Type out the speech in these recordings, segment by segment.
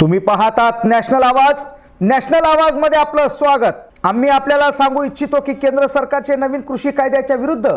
तुम्ही पाहतात नॅशनल आवाज. नॅशनल आवाजमध्ये आपलं स्वागत. आम्ही आपल्याला सांगू इच्छितो की केंद्र सरकारचे नवीन कृषी कायद्याच्या विरुद्ध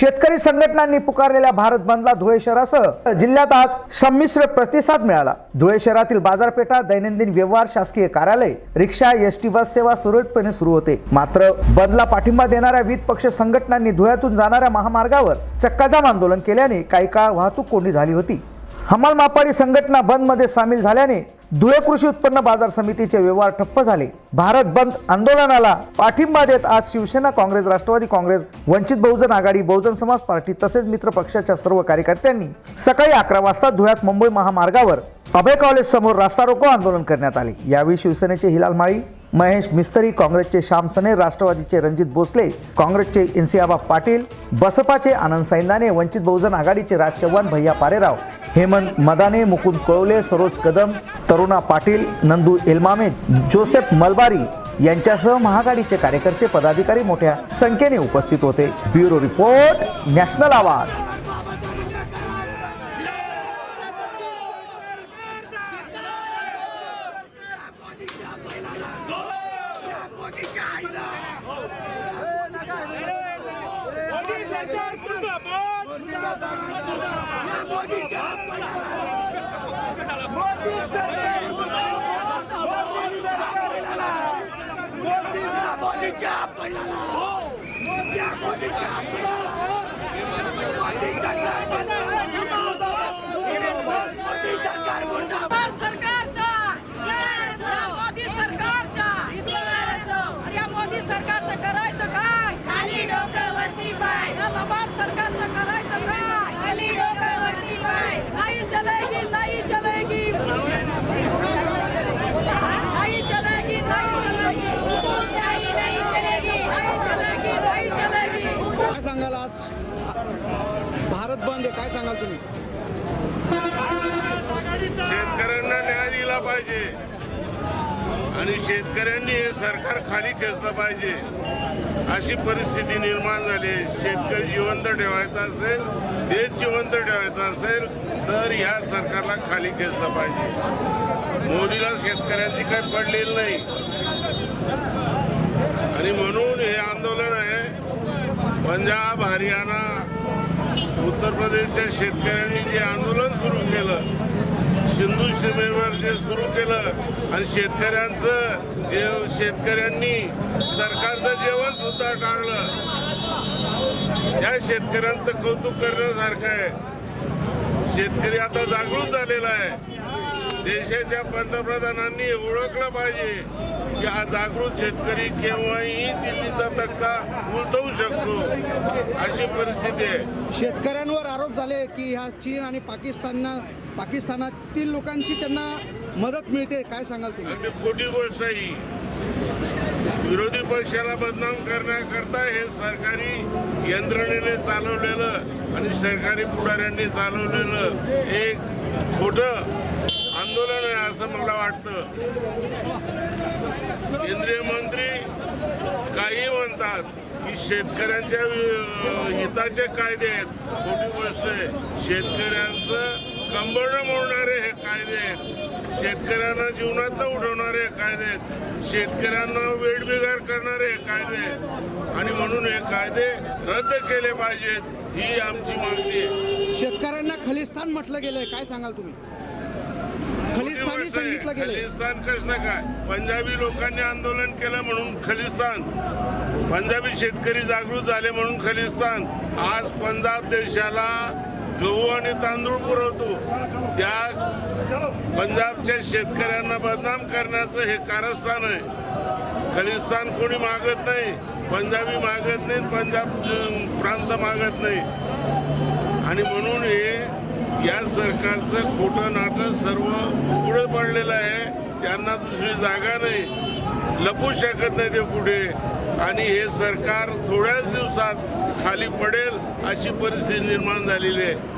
शेतकरी संघटनांनी पुकारलेल्या भारत बंदला धुळे शहरासह जिल्ह्यात आज संमिश्र प्रतिसाद मिळाला. धुळे शहरातील बाजारपेठा दैनंदिन व्यवहार शासकीय कार्यालय रिक्षा एस टी बस सेवा सुरळीतपणे सुरू होते. मात्र बंदला पाठिंबा देणाऱ्या विविध पक्ष संघटनांनी धुळ्यातून जाणाऱ्या महामार्गावर चक्काजाम आंदोलन केल्याने काही काळ वाहतूक कोंडी झाली होती. हमाल मापाडी संघटना बंदमध्ये सामील झाल्याने धुळे कृषी उत्पन्न बाजार समितीचे व्यवहार ठप्प झाले. भारत बंद आंदोलनाला पाठिंबा देत आज शिवसेना काँग्रेस राष्ट्रवादी काँग्रेस वंचित बहुजन आघाडी बहुजन समाज पार्टी तसेच मित्र पक्षाच्या सर्व कार्यकर्त्यांनी सकाळी अकरा वाजता धुळ्यात मुंबई महामार्गावर अभय कॉलेज समोर रास्ता रोको आंदोलन करण्यात आले. यावेळी शिवसेनेचे हिलाल माळी महेश मिस्तरी काँग्रेसचे श्याम सने राष्ट्रवादीचे रणजित भोसले काँग्रेसचे इन्सियाबा पाटील बसपाचे आनंद सैंदाने वंचित बहुजन आघाडीचे राज चव्हाण भैया पारेराव हेमंत मदाने मुकुंद कळवले सरोज कदम तरुणा पाटील नंदू एल्मामे जोसेफ मलबारी यांच्यासह महागाडीचे कार्यकर्ते पदाधिकारी मोठ्या संख्येने उपस्थित होते. ब्युरो रिपोर्ट नॅशनल आवाज. मोदी सरकार मुर्दाबाद मोदीच्या मोदी सरकार मुर्दाबाद मोदी सरकार मोदी मोदीच्या हो मोदी मोदीच्या मोदी सरकार मोदी सरकार मुर्दाबाद भारत सरकारचा या मोदी सरकारचा अरे या मोदी सरकारचं करायचं काय खाली डोकं वरती पाय या लबाड सरकारचं करायचं काय खाली डोकं वरती पाय नाही चलेगी नाही चलेगी नाही चलेगी नाही चलेगी हुकुमशाही नाही चलेगी नाही चलेगी नाही चलेगी हुकुम काय सांगाल आज भारत बंद आहे काय सांगाल तुम्ही? शेतकऱ्यांना न्याय दिला पाहिजे. आणि शेतकऱ्यांनी हे सरकार खाली खेचलं पाहिजे. अशी परिस्थिती निर्माण झाली आहे. शेतकरी जिवंत ठेवायचा असेल देश जिवंत ठेवायचा असेल तर ह्या सरकारला खाली खेचलं पाहिजे. मोदीला शेतकऱ्यांची काही पडलेली नाही. आणि म्हणून हे आंदोलन आहे पंजाब हरियाणा उत्तर प्रदेशच्या शेतकऱ्यांनी जे आंदोलन सुरू केलं सिंधू सीमेवर जे सुरू केलं आणि शेतकऱ्यांचं जे शेतकऱ्यांनी सरकारचं जेवण सुद्धा टाळलं त्या शेतकऱ्यांचं कौतुक करण्यासारखं आहे. शेतकरी आता जागृत झालेला आहे. देशाच्या पंतप्रधानांनी ओळखलं पाहिजे की हा जागृत शेतकरी केव्हाही दिल्लीचा तक्ता उलटवू शकतो. अशी परिस्थिती आहे. शेतकऱ्यांवर आरोप झाले की ह्या चीन आणि पाकिस्तानना पाकिस्तानातील लोकांची त्यांना मदत मिळते. काय सांगाल तुम्ही? खोटी गोष्ट ही. विरोधी पक्षाला बदनाम करण्याकरता हे सरकारी यंत्रणेने चालवलेलं आणि सरकारी पुढाऱ्यांनी चालवलेलं एक खोटं असं मला वाटतं. केंद्रीय मंत्री काही म्हणतात की शेतकऱ्यांच्या हिताचे कायदे आहेत. खोटी गोष्ट आहे. शेतकऱ्यांचं कंबरडं मोडणारे हे कायदे आहेत. शेतकऱ्यांना जीवनात उठवणारे हे कायदे आहेत. शेतकऱ्यांना वेठबिगार करणारे हे कायदे आहेत. आणि म्हणून हे कायदे रद्द केले पाहिजेत ही आमची मागणी आहे. शेतकऱ्यांना खलिस्तान म्हटलं गेलंय. काय सांगाल तुम्ही? खलिस्तानी सांगितलं गेलं. खलिस्तान कसलं काय? पंजाबी लोकांनी आंदोलन केलं म्हणून खलिस्तान पंजाबी शेतकरी जागृत झाले म्हणून खलिस्तान आज पंजाब देशाला गहू आणि तांदूळ पुरवतो. त्या पंजाबच्या शेतकऱ्यांना बदनाम करण्याचं हे कारस्थान आहे. खलिस्तान कोणी मागत नाही. पंजाबी मागत नाही पंजाब प्रांत मागत नाही. आणि म्हणून हे या सरकारचं खोटं नाटक सर्व उघडं पडलेला आहे. त्यांना दुसरी जागा नाही. लपू शकत नाही ते कुठे. आणि हे सरकार थोड्याच दिवसात खाली पडेल अशी परिस्थिती निर्माण झालेली आहे.